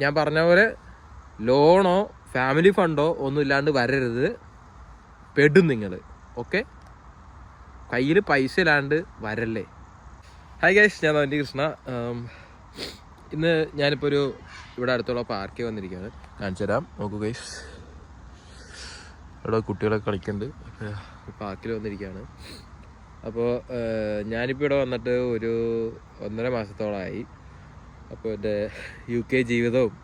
ഞാൻ പറഞ്ഞ പോലെ ലോണോ ഫാമിലി ഫണ്ടോ ഒന്നും ഇല്ലാണ്ട് വരരുത്. പെടും നിങ്ങൾ ഓക്കെ കയ്യിൽ പൈസ ഇല്ലാണ്ട് വരല്ലേ? ഹായ് ഗൈസ് ഞാൻ നവന്റെ കൃഷ്ണ. ഇന്ന് ഞാനിപ്പോൾ ഒരു ഇവിടെ അടുത്തുള്ള പാർക്കിൽ വന്നിരിക്കുകയാണ്. കാണിച്ചു തരാം. നോക്കൂ ഗൈസ് ഇവിടെ കുട്ടികളൊക്കെ കളിക്കുന്നുണ്ട്. പാർക്കിൽ വന്നിരിക്കുകയാണ്. അപ്പോൾ ഞാനിപ്പോൾ ഇവിടെ വന്നിട്ട് ഒരു ഒന്നര മാസത്തോളമായി അപ്പോൾ എന്റെ യു കെ ജീവിതവും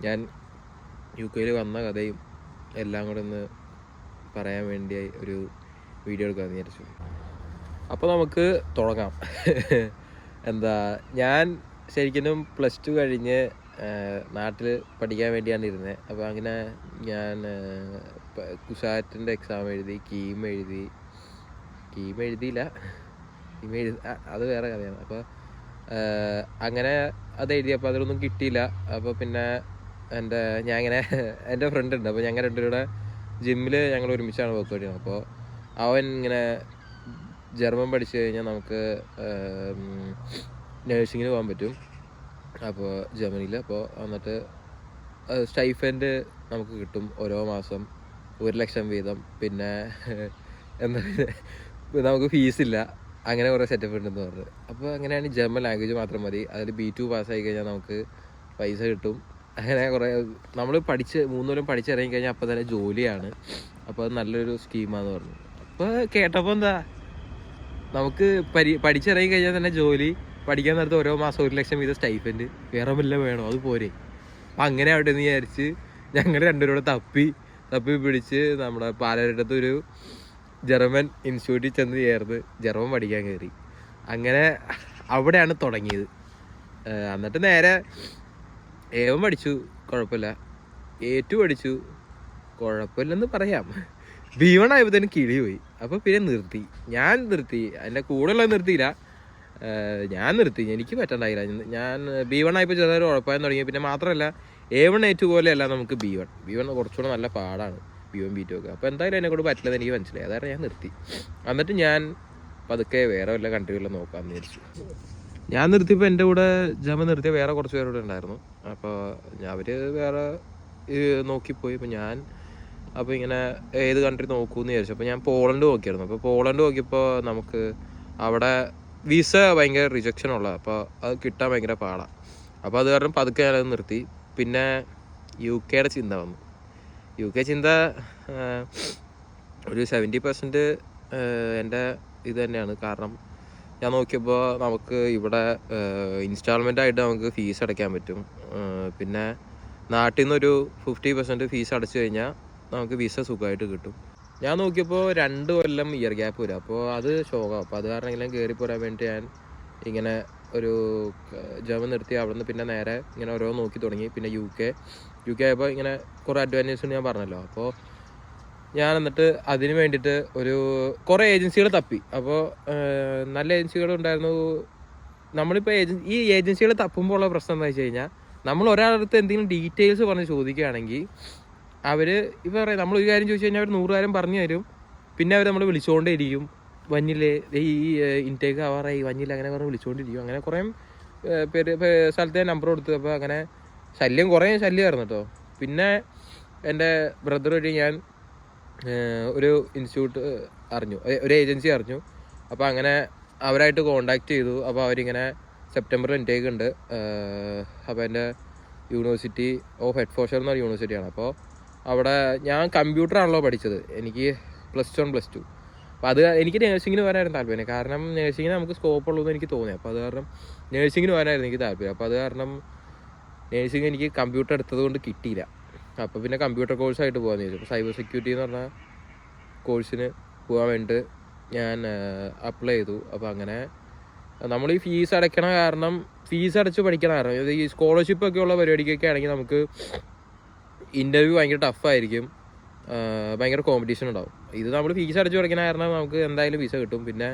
ഞാൻ യു കെയിൽ വന്ന കഥയും എല്ലാം കൂടെ ഒന്ന് പറയാൻ വേണ്ടി ഒരു വീഡിയോ എടുക്കാമെന്ന് വിചാരിച്ചു. അപ്പോൾ നമുക്ക് തുടങ്ങാം. എന്താ ഞാൻ ശരിക്കും പ്ലസ് ടു കഴിഞ്ഞ് നാട്ടിൽ പഠിക്കാൻ വേണ്ടിയാണ് ഇരുന്നത് അപ്പോൾ അങ്ങനെ ഞാൻ കുസാറ്റിന്റെ എക്സാം എഴുതി കീം എഴുതി കീം എഴുതിയില്ല. കീം എഴുതി അത് വേറെ കഥയാണ്. അപ്പോൾ അങ്ങനെ അത് എഴുതിയപ്പോൾ അതിലൊന്നും കിട്ടിയില്ല. അപ്പോൾ പിന്നെ എന്റെ ഞാൻ ഇങ്ങനെ എന്റെ ഫ്രണ്ട് ഉണ്ട്. അപ്പോൾ ഞങ്ങൾ രണ്ടുപേരുടെ ജിമ്മിൽ ഞങ്ങൾ ഒരുമിച്ചാണ് വർക്ക് ചെയ്യുന്നത്. അപ്പോൾ അവൻ ഇങ്ങനെ ജർമ്മൻ പഠിച്ചു കഴിഞ്ഞാൽ നമുക്ക് നേഴ്സിങ്ങിന് പോകാൻ പറ്റും. അപ്പോൾ ജർമ്മനിയിൽ അപ്പോൾ എന്നിട്ട് സ്റ്റൈഫൻഡ് നമുക്ക് കിട്ടും ഓരോ മാസം. ഒരു ലക്ഷം വീതം. പിന്നെ എന്താ നമുക്ക് ഫീസില്ല അങ്ങനെ കുറേ സെറ്റപ്പ് ഉണ്ടെന്ന് പറഞ്ഞു. അപ്പോൾ അങ്ങനെയാണ് ജർമ്മൻ ലാംഗ്വേജ് മാത്രം മതി. അതിൽ ബി ടു പാസ്സായി കഴിഞ്ഞാൽ നമുക്ക് പൈസ കിട്ടും. അങ്ങനെ കുറേ നമ്മൾ പഠിച്ച് മൂന്നോരം പഠിച്ചിറങ്ങി കഴിഞ്ഞാൽ അപ്പോൾ തന്നെ ജോലിയാണ്. അപ്പോൾ അത് നല്ലൊരു സ്കീമാന്ന് പറഞ്ഞു. അപ്പോൾ കേട്ടപ്പോൾ എന്താ? നമുക്ക് പരി പഠിച്ചിറങ്ങി കഴിഞ്ഞാൽ തന്നെ ജോലി പഠിക്കാൻ നേരത്തെ ഓരോ മാസം ഒരു ലക്ഷം വീതം സ്റ്റൈഫൻഡ് വേറെ വല്ല വേണോ? അത് പോരെ. അപ്പം അങ്ങനെ അവിടെ നിന്ന് വിചാരിച്ച് ഞങ്ങൾ രണ്ടുപേരും കൂടെ തപ്പി തപ്പി പിടിച്ച് നമ്മുടെ പാലരട്ടത്ത് ഒരു ജർമ്മൻ ഇൻസ്റ്റിറ്റ്യൂട്ടിൽ ചെന്ന് ചേർന്ന് ജർമ്മൻ പഠിക്കാൻ കയറി അങ്ങനെ അവിടെയാണ് തുടങ്ങിയത്. എന്നിട്ട് നേരെ ഏവൻ പഠിച്ചു കുഴപ്പമില്ല. എ ടു പഠിച്ചു കുഴപ്പമില്ലെന്ന് പറയാം. ബി വൺ കിളി പോയി. അപ്പോൾ പിന്നെ നിർത്തി. ഞാൻ നിർത്തി. എന്റെ കൂടെയുള്ള നിർത്തിയില്ല. ഞാൻ നിർത്തി. എനിക്ക് പറ്റണ്ടായില്ല. ഞാൻ ബി വൺ ആയപ്പോൾ ചെറിയൊരു ഉഴപ്പാൻ തുടങ്ങി. പിന്നെ മാത്രമല്ല എ വൺ എ ടു പോലെയല്ല നമുക്ക് ബി വൺ ബി വൺ കുറച്ചുകൂടെ നല്ല പാടാണ്. ബി വൺ ബി ഒക്കെ. അപ്പോൾ എന്തായാലും എന്നെ കൊണ്ട് പറ്റില്ലെന്ന് എനിക്ക് മനസ്സിലായി. അതാണ് ഞാൻ നിർത്തി. എന്നിട്ട് ഞാൻ പതുക്കെ വേറെ വല്ല കൺട്രികളിലും നോക്കാമെന്ന് വിചാരിച്ചു. ഞാൻ നിർത്തിയപ്പോൾ എന്റെ കൂടെ ജമ നിർത്തിയ വേറെ കുറച്ച് പേരോട് ഉണ്ടായിരുന്നു. അപ്പോൾ അവർ വേറെ നോക്കിപ്പോയി. അപ്പോൾ ഞാൻ അപ്പോൾ ഇങ്ങനെ ഏത് കൺട്രി നോക്കൂന്ന് വിചാരിച്ചു. അപ്പോൾ ഞാൻ പോളണ്ട് നോക്കിയായിരുന്നു. അപ്പോൾ പോളണ്ട് നോക്കിയപ്പോൾ നമുക്ക് അവിടെ വിസ ഭയങ്കര റിജക്ഷൻ ഉള്ള അപ്പോൾ അത് കിട്ടാൻ ഭയങ്കര പാടാണ് അപ്പോൾ അത് കാരണം പതുക്കെ ഞാനത് നിർത്തി. പിന്നെ യു കെയുടെ ചിന്ത വന്നു. യു കെ ചിന്ത ഒരു സെവന്റി പെർസെന്റ് എന്റെ ഇത് തന്നെയാണ്. കാരണം ഞാൻ നോക്കിയപ്പോൾ നമുക്ക് ഇവിടെ ഇൻസ്റ്റാൾമെന്റ് ആയിട്ട് നമുക്ക് ഫീസ് അടയ്ക്കാൻ പറ്റും. പിന്നെ നാട്ടിൽ നിന്നൊരു ഫിഫ്റ്റി പെർസെന്റ് ഫീസ് അടച്ചു കഴിഞ്ഞാൽ നമുക്ക് വിസ സുഖമായിട്ട് കിട്ടും. ഞാൻ നോക്കിയപ്പോൾ രണ്ട് കൊല്ലം ഇയർ ഗ്യാപ്പ് വരും. അപ്പോൾ അത് ശോകം. അപ്പോൾ അത് കാരണം എങ്കിലും കയറി പോരാൻ വേണ്ടി ഞാൻ ഇങ്ങനെ ഒരു ജമ നിർത്തി അവിടുന്ന് പിന്നെ നേരെ ഇങ്ങനെ ഓരോ നോക്കി തുടങ്ങി. പിന്നെ യു കെ യു കെ ആയപ്പോൾ ഇങ്ങനെ കുറേ അഡ്വാന്റേജ് ഞാൻ പറഞ്ഞല്ലോ. അപ്പോൾ ഞാൻ എന്നിട്ട് അതിന് വേണ്ടിയിട്ട് ഒരു കുറേ ഏജൻസികൾ തപ്പി. അപ്പോൾ നല്ല ഏജൻസികൾ ഉണ്ടായിരുന്നു. നമ്മളിപ്പോൾ ഏജൻ ഈ ഏജൻസികൾ തപ്പുമ്പോൾ ഉള്ള പ്രശ്നം എന്താ വെച്ച് കഴിഞ്ഞാൽ നമ്മൾ ഒരാളടുത്ത് എന്തെങ്കിലും ഡീറ്റെയിൽസ് പറഞ്ഞ് ചോദിക്കുകയാണെങ്കിൽ അവർ ഇപ്പോൾ പറയാം നമ്മൾ ഒരു കാര്യം ചോദിച്ചു കഴിഞ്ഞാൽ അവർ നൂറ് കാര്യം പറഞ്ഞു തരും. പിന്നെ അവർ നമ്മൾ വിളിച്ചുകൊണ്ടേ ഇരിക്കും. വന്നില്ലേ ഈ ഇൻടേക്ക് ആവാറായി വന്നില്ല അങ്ങനെ പറഞ്ഞ് വിളിച്ചുകൊണ്ടിരിക്കും അങ്ങനെ കുറേ പേര് സ്ഥലത്തെ നമ്പർ കൊടുത്തു അപ്പോൾ അങ്ങനെ ശല്യം കുറേ ശല്യമായിരുന്നു കേട്ടോ പിന്നെ എന്റെ ബ്രദർ വഴി ഞാൻ ഒരു ഇൻസ്റ്റിറ്റ്യൂട്ട് അറിഞ്ഞു. ഒരു ഏജൻസി അറിഞ്ഞു. അപ്പോൾ അങ്ങനെ അവരായിട്ട് കോണ്ടാക്ട് ചെയ്തു. അപ്പോൾ അവരിങ്ങനെ സെപ്റ്റംബറിൽ ഇൻടേക്ക് ഉണ്ട്. അപ്പോൾ എന്റെ യൂണിവേഴ്സിറ്റി ഓഫ് ഹെഡ്ഫോഷർ എന്ന് പറഞ്ഞ യൂണിവേഴ്സിറ്റിയാണ് അപ്പോൾ അവിടെ ഞാൻ കമ്പ്യൂട്ടറാണല്ലോ പഠിച്ചത്. എനിക്ക് പ്ലസ് വൺ പ്ലസ് ടു അപ്പോൾ അത് എനിക്ക് നേഴ്സിങ്ങിന് വരാനായിരുന്നു താല്പര്യം. കാരണം നേഴ്സിങ്ങിന് നമുക്ക് സ്കോപ്പ് ഉള്ളതെന്ന് എനിക്ക് തോന്നി. അപ്പോൾ അത് കാരണം നേഴ്സിങ്ങിന് വരാനായിരുന്നു എനിക്ക് താല്പര്യം. അപ്പോൾ അത് കാരണം നേഴ്സിംഗ് എനിക്ക് കമ്പ്യൂട്ടർ എടുത്തത് കൊണ്ട് കിട്ടിയില്ല. അപ്പോൾ പിന്നെ കമ്പ്യൂട്ടർ കോഴ്സായിട്ട് പോകാമെന്ന് ചോദിച്ചു. അപ്പോൾ സൈബർ സെക്യൂരിറ്റി എന്ന് പറഞ്ഞ കോഴ്സിന് പോകാൻ വേണ്ടിയിട്ട് ഞാൻ അപ്ലൈ ചെയ്തു. അപ്പോൾ അങ്ങനെ നമ്മൾ ഈ ഫീസ് അടയ്ക്കണ കാരണം ഫീസ് അടച്ച് പഠിക്കണ കാരണം ഈ സ്കോളർഷിപ്പ് ഒക്കെ ഉള്ള പരിപാടിക്കൊക്കെ ആണെങ്കിൽ നമുക്ക് ഇന്റർവ്യൂ ഭയങ്കര ടഫായിരിക്കും ഭയങ്കര കോമ്പറ്റീഷൻ ഉണ്ടാവും. ഇത് നമ്മൾ ഫീസ് അടച്ച് പഠിക്കണ കാരണം നമുക്ക് എന്തായാലും വിസ കിട്ടും. പിന്നെ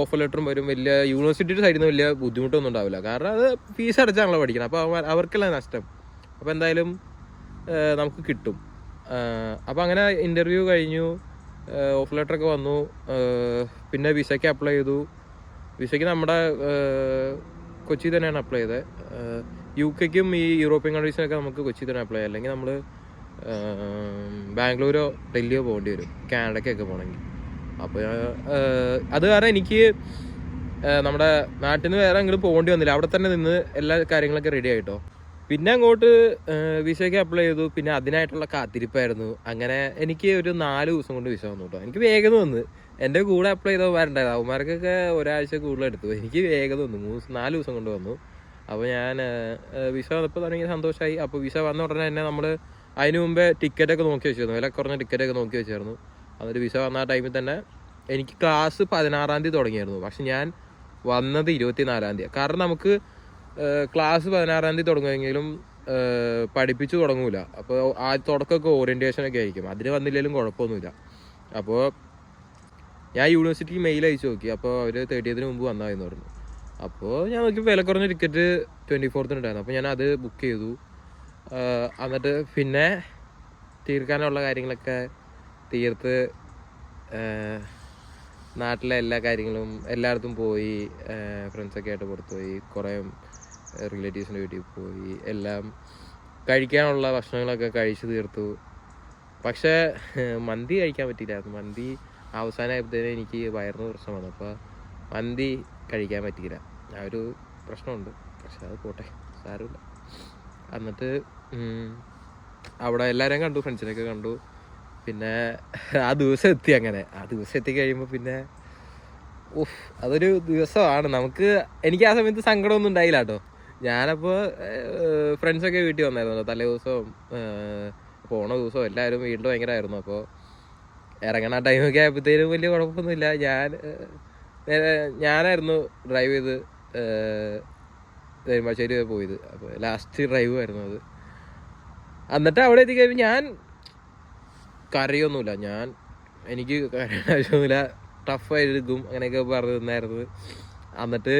ഓഫർ ലെറ്ററും വരും. വലിയ യൂണിവേഴ്സിറ്റിയുടെ സൈഡിൽ നിന്ന് വലിയ ബുദ്ധിമുട്ടൊന്നും ഉണ്ടാവില്ല. കാരണം അത് ഫീസ് അടച്ചാണല്ലോ പഠിക്കണം. അപ്പോൾ അവർക്കല്ല നഷ്ടം. അപ്പോൾ എന്തായാലും നമുക്ക് കിട്ടും. അപ്പോൾ അങ്ങനെ ഇന്റർവ്യൂ കഴിഞ്ഞു. ഓഫർ ലെറ്ററൊക്കെ വന്നു. പിന്നെ വിസയ്ക്ക് അപ്ലൈ ചെയ്തു. വിസയ്ക്ക് നമ്മുടെ കൊച്ചി തന്നെയാണ് അപ്ലൈ ചെയ്തത് യു കെക്കും ഈ യൂറോപ്യൻ കൺട്രീസിനൊക്കെ നമുക്ക് കൊച്ചി തന്നെ അപ്ലൈ ചെയ്യാം. അല്ലെങ്കിൽ നമ്മൾ ബാംഗ്ലൂരോ ഡൽഹിയോ പോകേണ്ടി വരും. കാനഡയ്ക്കൊക്കെ പോകണമെങ്കിൽ. അപ്പോൾ അത് കാരണം എനിക്ക് നമ്മുടെ നാട്ടിൽ നിന്ന് വേറെ അങ്ങോട്ട് പോകേണ്ടി വന്നില്ല. അവിടെ തന്നെ നിന്ന് എല്ലാ കാര്യങ്ങളൊക്കെ റെഡി ആയിട്ടോ. പിന്നെ അങ്ങോട്ട് വിസയ്ക്ക് അപ്ലൈ ചെയ്തു. പിന്നെ അതിനായിട്ടുള്ള കാത്തിരിപ്പായിരുന്നു. അങ്ങനെ എനിക്ക് ഒരു നാല് ദിവസം കൊണ്ട് വിസ വന്നു കേട്ടോ. എനിക്ക് വേഗം വന്ന്. എന്റെ കൂടെ അപ്ലൈ ചെയ്തവന്മാരുണ്ടായത് അവന്മാർക്കൊക്കെ ഒരാഴ്ച കൂടുതൽ എടുത്തു. എനിക്ക് വേഗം വന്നു. മൂന്ന് നാല് ദിവസം കൊണ്ട് വന്നു. അപ്പോൾ ഞാൻ വിസ വന്നപ്പോൾ തുടങ്ങിയ സന്തോഷമായി അപ്പോൾ വിസ വന്ന ഉടനെ തന്നെ നമ്മൾ അതിന് മുമ്പേ ടിക്കറ്റൊക്കെ നോക്കി വെച്ചിരുന്നു. വില കുറഞ്ഞ ടിക്കറ്റൊക്കെ നോക്കി വെച്ചായിരുന്നു അതൊരു വിസ വന്ന ആ ടൈമിൽ തന്നെ എനിക്ക് ക്ലാസ് പതിനാറാം തീയതി തുടങ്ങിയായിരുന്നു പക്ഷെ ഞാൻ വന്നത് ഇരുപത്തിനാലാം തീയതി. കാരണം നമുക്ക് ക്ലാസ് പതിനാറാം തീയതി തുടങ്ങുമെങ്കിലും പഠിപ്പിച്ചു തുടങ്ങൂല. അപ്പോൾ ആ തുടക്കമൊക്കെ ഓറിയന്റേഷൻ ഒക്കെ ആയിരിക്കും. അതിന് വന്നില്ലെങ്കിലും കുഴപ്പമൊന്നുമില്ല. അപ്പോൾ ഞാൻ യൂണിവേഴ്സിറ്റിക്ക് മെയിൽ അയച്ചു നോക്കി. അപ്പോൾ അവർ തേർട്ടിയതിന് മുമ്പ് വന്നായിരുന്നു പറഞ്ഞു. അപ്പോൾ ഞാൻ നോക്കി വില കുറഞ്ഞ ടിക്കറ്റ് ട്വന്റി ഫോർത്തിന് ഉണ്ടായിരുന്നു. അപ്പോൾ ഞാൻ അത് ബുക്ക് ചെയ്തു. എന്നിട്ട് പിന്നെ തീർക്കാനുള്ള കാര്യങ്ങളൊക്കെ തീർത്ത് നാട്ടിലെ എല്ലാ കാര്യങ്ങളും എല്ലായിടത്തും പോയി ഫ്രണ്ട്സൊക്കെ ആയിട്ട് പുറത്ത് പോയി കുറേ റിലേറ്റീവ്സിന്റെ വീട്ടിൽ പോയി എല്ലാം കഴിക്കാനുള്ള ഭക്ഷണങ്ങളൊക്കെ കഴിച്ചു തീർത്തു. പക്ഷേ മന്തി കഴിക്കാൻ പറ്റിയില്ലായിരുന്നു. മന്തി അവസാനമായപ്പോഴത്തേനും എനിക്ക് വയറിന് പ്രശ്നം വന്നു അപ്പോൾ മന്തി കഴിക്കാൻ പറ്റിയില്ല. ആ ഒരു പ്രശ്നമുണ്ട്. പക്ഷെ അത് പോട്ടെ. സാരമില്ല. എന്നിട്ട് അവിടെ എല്ലാവരെയും കണ്ടു ഫ്രണ്ട്സിനെയൊക്കെ കണ്ടു. പിന്നെ ആ ദിവസം എത്തി അങ്ങനെ. ആ ദിവസം എത്തി കഴിയുമ്പോൾ പിന്നെ ഉഫ് അതൊരു ദിവസമാണ്. നമുക്ക് എനിക്ക് ആ സമയത്ത് സങ്കടമൊന്നും ഉണ്ടായില്ല കേട്ടോ. ഞാനപ്പോൾ ഫ്രണ്ട്സൊക്കെ വീട്ടിൽ വന്നായിരുന്നു. തലേ ദിവസവും പോണ ദിവസവും എല്ലാവരും വീട്ടിൽ ഭയങ്കരമായിരുന്നു അപ്പോൾ ഇറങ്ങണ ടൈമൊക്കെ ആയപ്പോഴത്തേനും വലിയ കുഴപ്പമൊന്നുമില്ല. ഞാൻ ഞാനായിരുന്നു ഡ്രൈവ് ചെയ്ത് വരെ പോയത്. അപ്പോൾ ലാസ്റ്റ് ഡ്രൈവ് ആയിരുന്നു അത്. എന്നിട്ട് അവിടെ എത്തിക്കഴിഞ്ഞപ്പോൾ ഞാൻ കരയൊന്നുമില്ല. ഞാൻ എനിക്ക് കരയാൻ ആവശ്യമൊന്നുമില്ല. ടഫായിരിക്കും അങ്ങനെയൊക്കെ പറഞ്ഞു തന്നായിരുന്നു. എന്നിട്ട്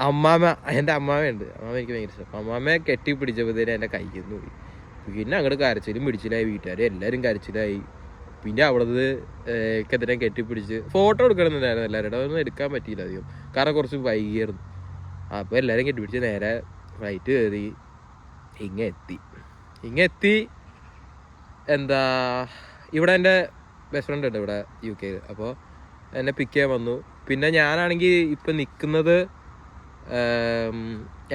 അമ്മാമ എന്റെ അമ്മാമയുണ്ട്. അമ്മാമ എനിക്ക് ഭയങ്കര ഇഷ്ടം. അമ്മാമ്മയെ കെട്ടിപ്പിടിച്ചപ്പോഴത്തേനും എന്റെ കയ്യിൽ നിന്ന് പോയി. പിന്നെ അങ്ങോട്ട് കരച്ചിലും പിടിച്ചിലായി. വീട്ടുകാർ എല്ലാവരും കരച്ചിലായി. പിന്നെ അവിടുന്ന് എക്കെതിരെ കെട്ടിപ്പിടിച്ച് ഫോട്ടോ എടുക്കണമെന്നുണ്ടായിരുന്നു. എല്ലാവരുടെ ഒന്നും എടുക്കാൻ പറ്റിയില്ല അധികം. കാരണം കുറച്ച് വൈകിയായിരുന്നു. അപ്പോൾ എല്ലാവരും കെട്ടിപ്പിടിച്ച് നേരെ ഫ്ലൈറ്റ് കയറി ഇങ്ങ എത്തി. ഇങ്ങ എത്തി. എന്താ ഇവിടെ എന്റെ ബെസ്റ്റ് ഫ്രണ്ട് ഉണ്ട് ഇവിടെ യു കെയിൽ അപ്പോൾ എന്നെ പിക്ക് ചെയ്യാൻ വന്നു. പിന്നെ ഞാനാണെങ്കിൽ ഇപ്പം നിൽക്കുന്നത്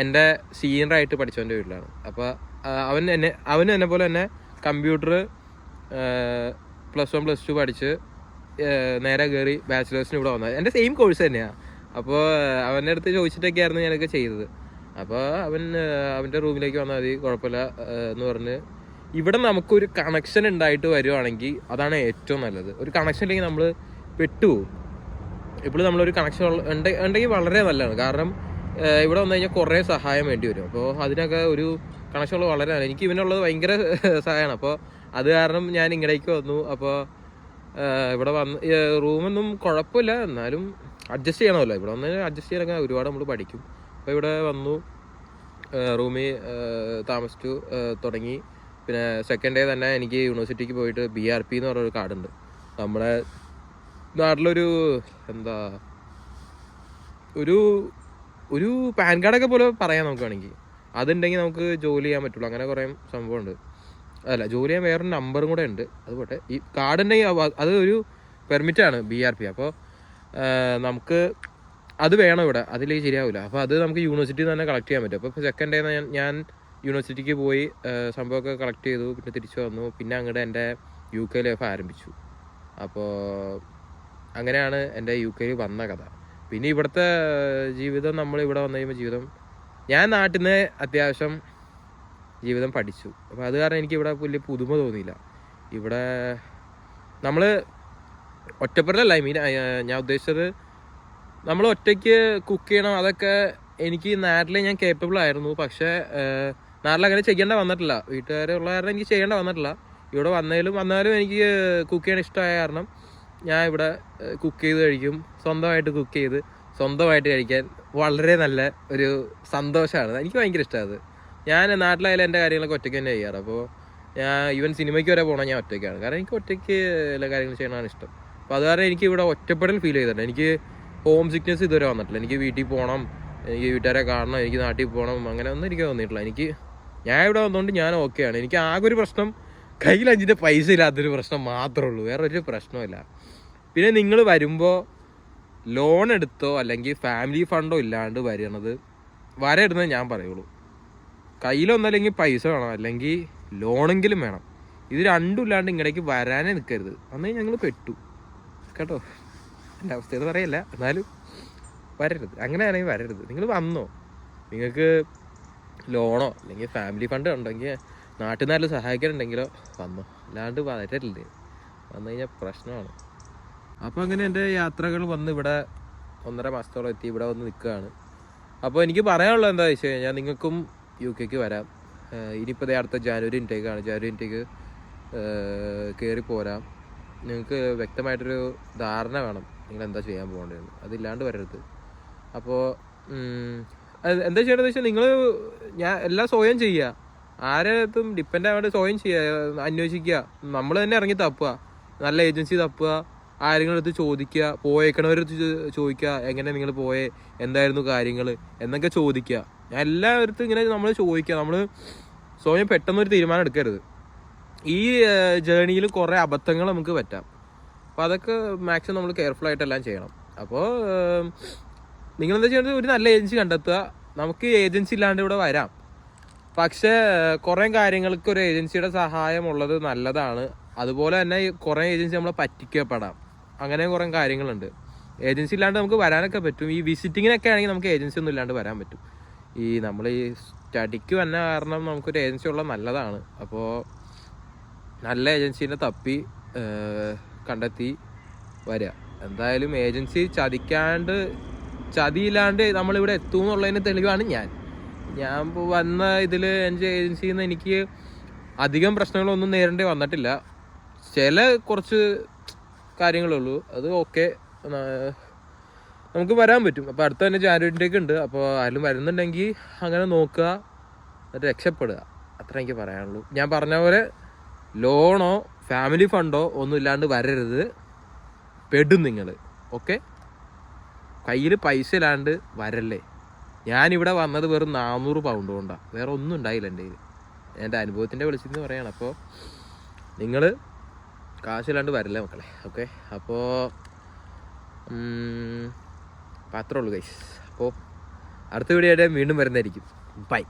എന്റെ സീനിയറായിട്ട് പഠിച്ചവന്റെ വീട്ടിലാണ്. അപ്പോൾ അവൻ എന്നെ അവൻ എന്നെ പോലെ തന്നെ computer plus one plus two പഠിച്ച് നേരെ കയറി ബാച്ചിലേഴ്സിന് ഇവിടെ വന്നത്. എന്റെ സെയിം കോഴ്സ് തന്നെയാണ് അപ്പോൾ അവന്റെ അടുത്ത് ചോദിച്ചിട്ടൊക്കെയായിരുന്നു ഞാനൊക്കെ ചെയ്തത്. അപ്പോൾ അവൻ അവന്റെ റൂമിലേക്ക് വന്നാൽ മതി കുഴപ്പമില്ല എന്ന് പറഞ്ഞ് ഇവിടെ നമുക്കൊരു കണക്ഷൻ ഉണ്ടായിട്ട് വരുവാണെങ്കിൽ അതാണ് ഏറ്റവും നല്ലത്. ഒരു കണക്ഷൻ ഇല്ലെങ്കിൽ നമ്മൾ പെട്ടുപോകും. ഇപ്പോൾ നമ്മളൊരു കണക്ഷൻ ഉണ്ടെങ്കിൽ വളരെ നല്ലതാണ്. കാരണം ഇവിടെ വന്നു കഴിഞ്ഞാൽ കുറേ സഹായം വേണ്ടി വരും. അപ്പോൾ അതിനൊക്കെ ഒരു കണക്ഷൻ ഉള്ളത് വളരെ നല്ല എനിക്ക് ഇവനുള്ളത് ഭയങ്കര സഹായമാണ്. അപ്പോൾ അത് കാരണം ഞാൻ ഇങ്ങടേക്ക് വന്നു. അപ്പോൾ ഇവിടെ വന്ന് റൂമൊന്നും കുഴപ്പമില്ല. എന്നാലും അഡ്ജസ്റ്റ് ചെയ്യണമല്ലോ. ഇവിടെ വന്ന് അഡ്ജസ്റ്റ് ചെയ്യാനൊക്കെ ഒരുപാട് നമ്മൾ പഠിക്കും. അപ്പോൾ ഇവിടെ വന്നു റൂമിൽ താമസിച്ചു തുടങ്ങി. പിന്നെ സെക്കൻഡ് ഡേ തന്നെ എനിക്ക് യൂണിവേഴ്സിറ്റിക്ക് പോയിട്ട് ബി ആർ പി എന്ന് പറഞ്ഞൊരു കാർഡുണ്ട് നമ്മുടെ നാട്ടിലൊരു എന്താ ഒരു ഒരു പാൻ കാർഡൊക്കെ പോലെ പറയാം നമുക്ക് വേണമെങ്കിൽ അതുണ്ടെങ്കിൽ നമുക്ക് ജോലി ചെയ്യാൻ പറ്റുള്ളൂ. അങ്ങനെ കുറേ സംഭവമുണ്ട്. അല്ല ജോലി ചെയ്യാൻ വേറൊരു നമ്പറും കൂടെ ഉണ്ട്. അതുപോട്ടെ ഈ കാർഡ് ഉണ്ടെങ്കിൽ അത് ഒരു പെർമിറ്റാണ് ബി ആർ പി അപ്പോൾ നമുക്ക് അത് വേണം ഇവിടെ. അതിലേക്ക് ശരിയാവില്ല അപ്പോൾ അത് നമുക്ക് യൂണിവേഴ്സിറ്റിയിൽ തന്നെ കളക്ട് ചെയ്യാൻ പറ്റും. അപ്പോൾ സെക്കൻഡ് ഡേ ഞാൻ ഞാൻ യൂണിവേഴ്സിറ്റിക്ക് പോയി സംഭവമൊക്കെ കളക്ട് ചെയ്തു. പിന്നെ തിരിച്ചു വന്നു. പിന്നെ അങ്ങോട്ട് എന്റെ യു കെ ലൈഫ് ആരംഭിച്ചു. അപ്പോൾ അങ്ങനെയാണ് എന്റെ യു കെയിൽ വന്ന കഥ. പിന്നെ ഇവിടുത്തെ ജീവിതം നമ്മൾ ഇവിടെ വന്നു കഴിയുമ്പോൾ ജീവിതം ഞാൻ നാട്ടിൽ നിന്ന് അത്യാവശ്യം ജീവിതം പഠിച്ചു. അപ്പോൾ അത് കാരണം എനിക്ക് ഇവിടെ വലിയ പുതുമ തോന്നിയില്ല. ഇവിടെ നമ്മൾ ഒറ്റപ്പെടലല്ല ഐ മീൻ ഞാൻ ഉദ്ദേശിച്ചത് നമ്മൾ ഒറ്റയ്ക്ക് കുക്ക് ചെയ്യണം അതൊക്കെ എനിക്ക് നാട്ടിൽ ഞാൻ കേപ്പബിൾ ആയിരുന്നു. പക്ഷേ നാട്ടിൽ അങ്ങനെ ചെയ്യേണ്ട വന്നിട്ടില്ല. വീട്ടുകാരുള്ള കാരണം എനിക്ക് ചെയ്യേണ്ട വന്നിട്ടില്ല. ഇവിടെ വന്നാലും വന്നാലും എനിക്ക് കുക്ക് ചെയ്യാൻ ഇഷ്ടമായ കാരണം ഞാൻ ഇവിടെ കുക്ക് ചെയ്ത് കഴിക്കും. സ്വന്തമായിട്ട് കുക്ക് ചെയ്ത് സ്വന്തമായിട്ട് കഴിക്കാൻ വളരെ നല്ല ഒരു സന്തോഷമാണ്. എനിക്ക് ഭയങ്കര ഇഷ്ടമാണ് ഞാൻ നാട്ടിലായാലും എന്റെ കാര്യങ്ങളൊക്കെ ഒറ്റയ്ക്ക് തന്നെ ചെയ്യാറ്. അപ്പോൾ ഞാൻ ഈവൻ സിനിമയ്ക്ക് വരെ പോകണം ഞാൻ ഒറ്റയ്ക്കാണ്. കാരണം എനിക്ക് ഒറ്റയ്ക്ക് എല്ലാ കാര്യങ്ങളും ചെയ്യണമാണ് ഇഷ്ടം. അപ്പോൾ അത് കാരണം എനിക്ക് ഇവിടെ ഒറ്റപ്പെടൽ ഫീൽ ചെയ്തിട്ടുണ്ട് എനിക്ക് ഹോം സിക്നെസ് ഇതുവരെ വന്നിട്ടില്ല. എനിക്ക് വീട്ടിൽ പോകണം എനിക്ക് വീട്ടുകാരെ കാണണം എനിക്ക് നാട്ടിൽ പോകണം അങ്ങനെ ഒന്നും എനിക്ക് തോന്നിയിട്ടില്ല എനിക്ക് ഞാൻ ഇവിടെ വന്നതുകൊണ്ട് ഞാൻ ഓക്കെയാണ് എനിക്ക് ആകെ ഒരു പ്രശ്നം കയ്യിൽ അഞ്ചിന്റെ പൈസ ഇല്ലാത്തൊരു പ്രശ്നം മാത്രമേ ഉള്ളൂ. വേറെ ഒരു പ്രശ്നമില്ല പിന്നെ നിങ്ങൾ വരുമ്പോൾ ലോൺ എടുത്തോ അല്ലെങ്കിൽ ഫാമിലി ഫണ്ടോ ഇല്ലാണ്ട് വരണത് വരയിടുന്നത് ഞാൻ പറയുള്ളൂ. കയ്യിലൊന്നല്ലെങ്കിൽ പൈസ വേണം അല്ലെങ്കിൽ ലോണെങ്കിലും വേണം. ഇത് രണ്ടും ഇല്ലാണ്ട് ഇങ്ങടേക്ക് വരാനേ നിൽക്കരുത് അന്നേ ഞങ്ങൾ പെട്ടു. കേട്ടോ. എന്റെ അവസ്ഥയെന്ന് പറയല്ല. എന്നാലും വരരുത്. അങ്ങനെയാണെങ്കിൽ വരരുത്. നിങ്ങൾ വന്നോ. നിങ്ങൾക്ക് ലോണോ അല്ലെങ്കിൽ ഫാമിലി ഫണ്ട് ഉണ്ടെങ്കിൽ നാട്ടിൽ നിന്നാലും സഹായിക്കാനുണ്ടെങ്കിലോ വന്നോ. അല്ലാണ്ട് വരരുത്. വന്നു കഴിഞ്ഞാൽ പ്രശ്നമാണ്. അപ്പോൾ അങ്ങനെ എന്റെ യാത്രകൾ വന്ന് ഇവിടെ ഒന്നര മാസത്തോളം എത്തി. ഇവിടെ വന്ന് നിൽക്കുകയാണ്. അപ്പോൾ എനിക്ക് പറയാനുള്ളത് എന്താ വെച്ച് കഴിഞ്ഞാൽ നിങ്ങൾക്കും യു കെക്ക് വരാം. ഇനിയിപ്പോൾ അടുത്ത ജാനുവരി ഇൻടേക്കാണ് ജാനുവരി ഇൻടേക്ക് കയറി പോരാം. നിങ്ങൾക്ക് വ്യക്തമായിട്ടൊരു ധാരണ വേണം നിങ്ങൾ എന്താ ചെയ്യാൻ പോകേണ്ടതെന്ന്. അതില്ലാണ്ട് വരരുത്. അപ്പോൾ എന്താ ചെയ്യണമെന്ന് വെച്ചാൽ നിങ്ങൾ ഞാൻ എല്ലാം സ്വയം ചെയ്യുക. ആരെത്തും ഡിപ്പെൻഡ് ആവാണ്ട് സ്വയം ചെയ്യുക അന്വേഷിക്കുക. നമ്മൾ തന്നെ ഇറങ്ങി തപ്പുക. നല്ല ഏജൻസി തപ്പുക. ആരെങ്കിലും അടുത്ത് ചോദിക്കുക. പോയേക്കണവരടുത്ത് ചോദിക്കുക. എങ്ങനെ നിങ്ങൾ പോയേ? എന്തായിരുന്നു കാര്യങ്ങൾ എന്നൊക്കെ ചോദിക്കുക. ഞാൻ എല്ലാവരത്തും ഇങ്ങനെ നമ്മൾ ചോദിക്കുക. നമ്മൾ സ്വയം പെട്ടെന്നൊരു തീരുമാനം എടുക്കരുത്. ഈ ജേണിയിൽ കുറേ അബദ്ധങ്ങൾ നമുക്ക് പറ്റാം. അപ്പോൾ അതൊക്കെ മാക്സിമം നമ്മൾ കെയർഫുൾ ആയിട്ട് എല്ലാം ചെയ്യണം. അപ്പോൾ നിങ്ങൾ എന്താ ചെയ്യേണ്ടത്? ഒരു നല്ല ഏജൻസി കണ്ടെത്തുക. നമുക്ക് ഏജൻസി ഇല്ലാണ്ട് ഇവിടെ വരാം. പക്ഷേ കുറേ കാര്യങ്ങൾക്ക് ഒരു ഏജൻസിയുടെ സഹായം ഉള്ളത് നല്ലതാണ്. അതുപോലെ തന്നെ കുറേ ഏജൻസി നമ്മളെ പറ്റിക്കപ്പെടാം. അങ്ങനെ കുറേ കാര്യങ്ങളുണ്ട്. ഏജൻസി ഇല്ലാണ്ട് നമുക്ക് വരാനൊക്കെ പറ്റും. ഈ വിസിറ്റിങ്ങിനൊക്കെ ആണെങ്കിൽ നമുക്ക് ഏജൻസി ഒന്നും ഇല്ലാണ്ട് വരാൻ പറ്റും. ഈ നമ്മൾ ഈ സ്റ്റഡിക്ക് വന്ന കാരണം നമുക്കൊരു ഏജൻസി ഉള്ളത് നല്ലതാണ്. അപ്പോൾ നല്ല ഏജൻസീനെ തപ്പി കണ്ടെത്തി വരിക എന്തായാലും ഏജൻസി ചതിക്കാണ്ട് ചതിയില്ലാണ്ട് നമ്മളിവിടെ എത്തും എന്നുള്ളതിന് തെളിവാണ് ഞാൻ. ഞാൻ വന്ന ഇതിൽ എന്റെ ഏജൻസിയിൽ നിന്ന് എനിക്ക് അധികം പ്രശ്നങ്ങളൊന്നും നേരിടേണ്ടി വന്നിട്ടില്ല. ചില കുറച്ച് കാര്യങ്ങളുള്ളൂ. അത് ഓക്കെ. നമുക്ക് വരാൻ പറ്റും. അപ്പോൾ അടുത്ത തന്നെ ജാനുവരിന്റെയൊക്കെ ഉണ്ട്. അപ്പോൾ ആരും വരുന്നുണ്ടെങ്കിൽ അങ്ങനെ നോക്കുക. രക്ഷപ്പെടുക. അത്ര എനിക്ക് പറയാനുള്ളൂ. ഞാൻ പറഞ്ഞ പോലെ ലോണോ ഫാമിലി ഫണ്ടോ ഒന്നും ഇല്ലാണ്ട് വരരുത്. പെടും നിങ്ങൾ ഓക്കെ കയ്യിൽ പൈസ ഇല്ലാണ്ട് വരല്ലേ? ഞാനിവിടെ വന്നത് വെറും നാനൂറ് പൗണ്ട് കൊണ്ടാണ് വേറെ ഒന്നും ഉണ്ടായില്ല എന്റെ കയ്യിൽ എന്റെ അനുഭവത്തിന്റെ വിളിച്ചെന്ന് പറയുകയാണ് അപ്പോൾ നിങ്ങൾ കാശില്ലാണ്ട് വരല്ലേ മക്കളെ. ഓക്കെ അപ്പോൾ അപ്പം അത്രേ ഉള്ളൂ കൈസ് അപ്പോൾ അടുത്ത വീഡിയോ വീണ്ടും വരുന്നതായിരിക്കും. ബൈ